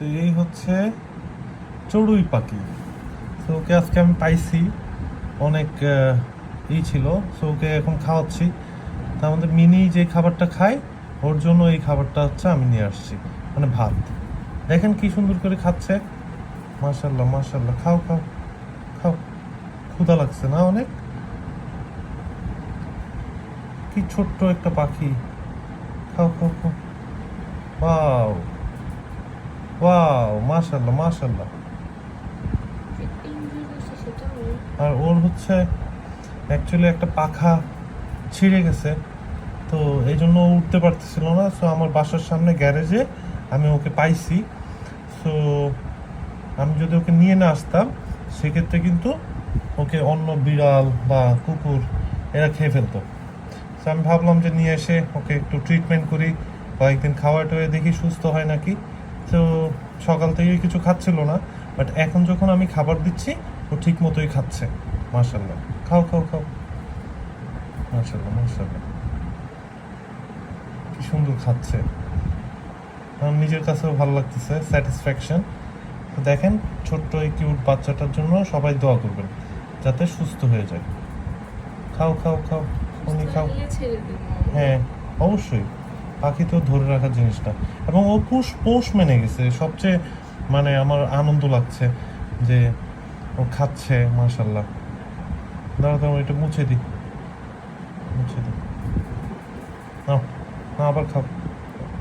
তো এই হচ্ছে চড়ুই পাখি। তো ওকে আজকে আমি পাইছি। অনেক ই ছিল। সো ওকে এখন খাওয়াচ্ছি। তা আমাদের মিনি যে খাবারটা খায়, ওর জন্য এই খাবারটা হচ্ছে আমি নিয়ে আসছি। মানে ভাত। দেখেন কি সুন্দর করে খাচ্ছে। মাশাল্লাহ মাশাল্লাহ খাও খাও খাও। ক্ষুধা লাগছে না অনেক? কি ছোট্ট একটা পাখি। খাও খাও খাও। ওয়াও। ওয়াও মাশাল্লাহ মাশাল্লাহ আর ওর হচ্ছে অ্যাকচুয়ালি একটা পাখা ছিঁড়ে গেছে, তো এই জন্য উঠতে পারতেছিল না সো আমার বাসার সামনে গ্যারেজে আমি ওকে পাইছি। সো আমি যদি ওকে নিয়ে না আসতাম, সেক্ষেত্রে কিন্তু ওকে অন্য বিড়াল বা কুকুর এরা খেয়ে ফেলতো। তো আমি ভাবলাম যে নিয়ে এসে ওকে একটু ট্রিটমেন্ট করি, কয়েকদিন খাওয়া টয়ে দেখি সুস্থ হয় নাকি। তো সকাল থেকে কিছু খাচ্ছিল না বাট এখন যখন আমি খাবার দিচ্ছি ও ঠিক মতোই খাচ্ছে। মার্শাল্লাহ খাও খাও খাও। মার্শাল্লাহ মার্শাল্লাহ কি সুন্দর খাচ্ছে। আমার নিজের কাছেও ভালো লাগতেছে স্যাটিসফ্যাকশন দেখেন ছোট্ট এই কিউট বাচ্চাটার জন্য সবাই দোয়া করবেন যাতে সুস্থ হয়ে যায়। খাও খাও খাও। উনি খাও। হ্যাঁ অবশ্যই। পাখি তো ধরে রাখার জিনিসটা। এবং ও পুষ পোষ মেনে গেছে। সবচেয়ে মানে আমার আনন্দ লাগছে যে ও খাচ্ছে মাশাল্লাহ দাঁড়া দাঁড়া এটা মুছে দিই। মুছে দিই। নাও না আবার খাও।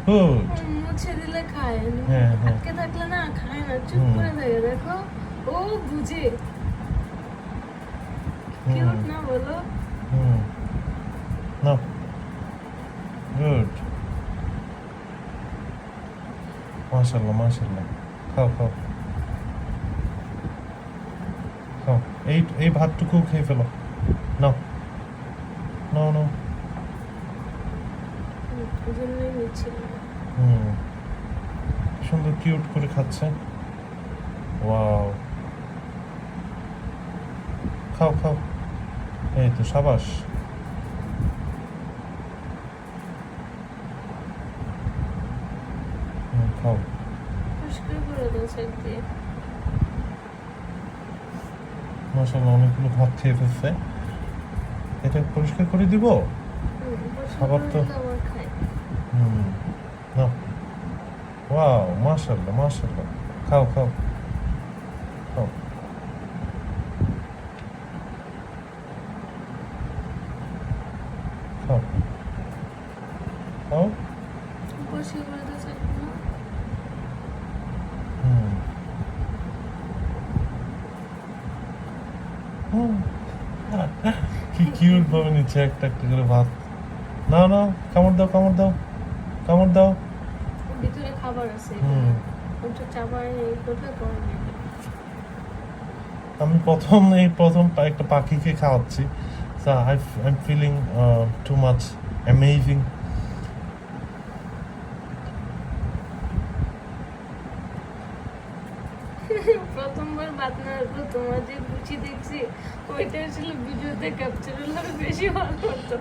গুড মুছে দিলে খায়। হ্যাঁ, হ্যাঁ। আটকে থাকলে না খায় না। চুপ হুম। করে থাকে দেখো। ও বুঝে। কিউট না বলো? হুম। নাও। গুড মাশাল্লাহ মাশাল্লাহ খাও খাও। খাও। এই এই ভাতটুকু খেয়ে ফেলো। নাও। নাও নাও। হুম, সুন্দর কিউট করে খাচ্ছে। ওয়াও। খাও খাও। এই তো সাবাস। খাও। সাইড দিয়ে মাসাল্লাহ অনেকগুলো ভাত খেয়ে ফেলছে। এটা পরিষ্কার করে দিব? খাবার তো- হুম, নাও। ওয়াও মাশাল্লাহ মাশাল্লাহ খাও খাও খাও খাও খাও পরিষ্কার করে দাও সাইড দিয়ে হুম হুম। কি কিউট ভাবে নিচ্ছে একটা একটা করে ভাত। না না কামড় দাও কামড় দাও কামড় দাও। ভিতরে খাবার আছে। আমি প্রথম এই প্রথম একটা পাখিকে খাওয়াচ্ছি। So I I am feeling too much amazing প্রথমবার বাতনার তোমার যে গুচি দেখছি ওইটা ছিল ভিডিওতে ক্যাপচার হলে বেশি ভালো হতো।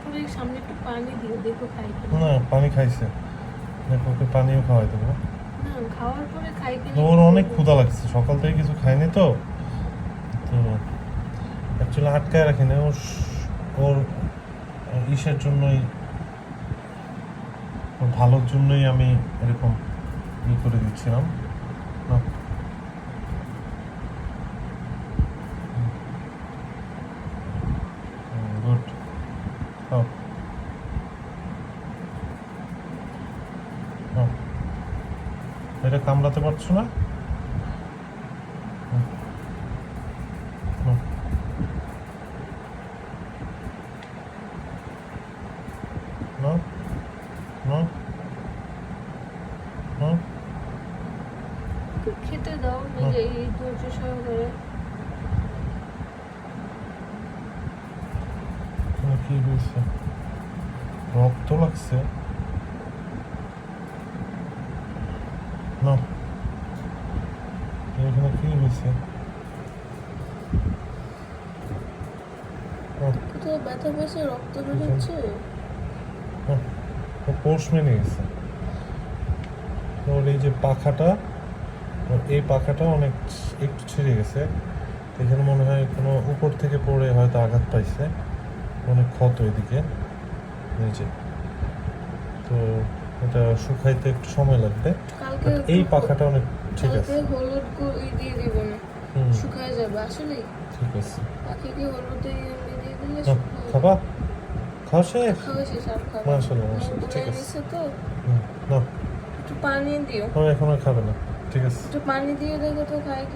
পুরো এই সামনে একটু পানি দিও দেখো খাই না পানি খাইছে। দেখো ওকে পানিও খাওয়াই দেবো। খাওয়ার পরে খাই ওর অনেক ক্ষুধা লাগছে। সকাল থেকে কিছু খায়নি তো। তো অ্যাকচুয়ালি আটকায় রাখি না ওর ওর ইসের জন্যই ভালোর জন্যই আমি এরকম ই করে দিচ্ছিলাম। গুড খাও খাও। এটা কামড়াতে পারছ না হুম। হুম। No? No? No? একটু খেতে দাও নিজে এই ধৈর্য সহকারে। কি হয়েছে? রক্ত লাগছে? না। এখানে কি হয়েছে? ব্যথা পেয়েছে রক্ত বেরোচ্ছে। পোষ মেনে গেছে। ওর এই যে পাখাটা এই পাখাটা অনেক একটু ছিঁড়ে গেছে। এখানে মনে হয় কোনো উপর থেকে পড়ে হয়তো আঘাত পাইছে। অনেক ক্ষত এদিকে। নিচে তো এটা শুকাইতে একটু সময় লাগবে। এই পাখাটা অনেক ঠিক আছে। হলুদ দিয়ে দিব না। শুকায় যাবে আসলে ঠিক আছে। পাখিকে হলুদ দিয়ে দিয়ে দিলে খাবা? খাওয়া শেষ? মাশাআল্লাহ, মাশাআল্লাহ, ঠিক আছে। তো। হুম, একটু পানি দিও। এখন আর খাবে না। ঠিক আছে। একটু পানি দিয়ে দেখো তো কি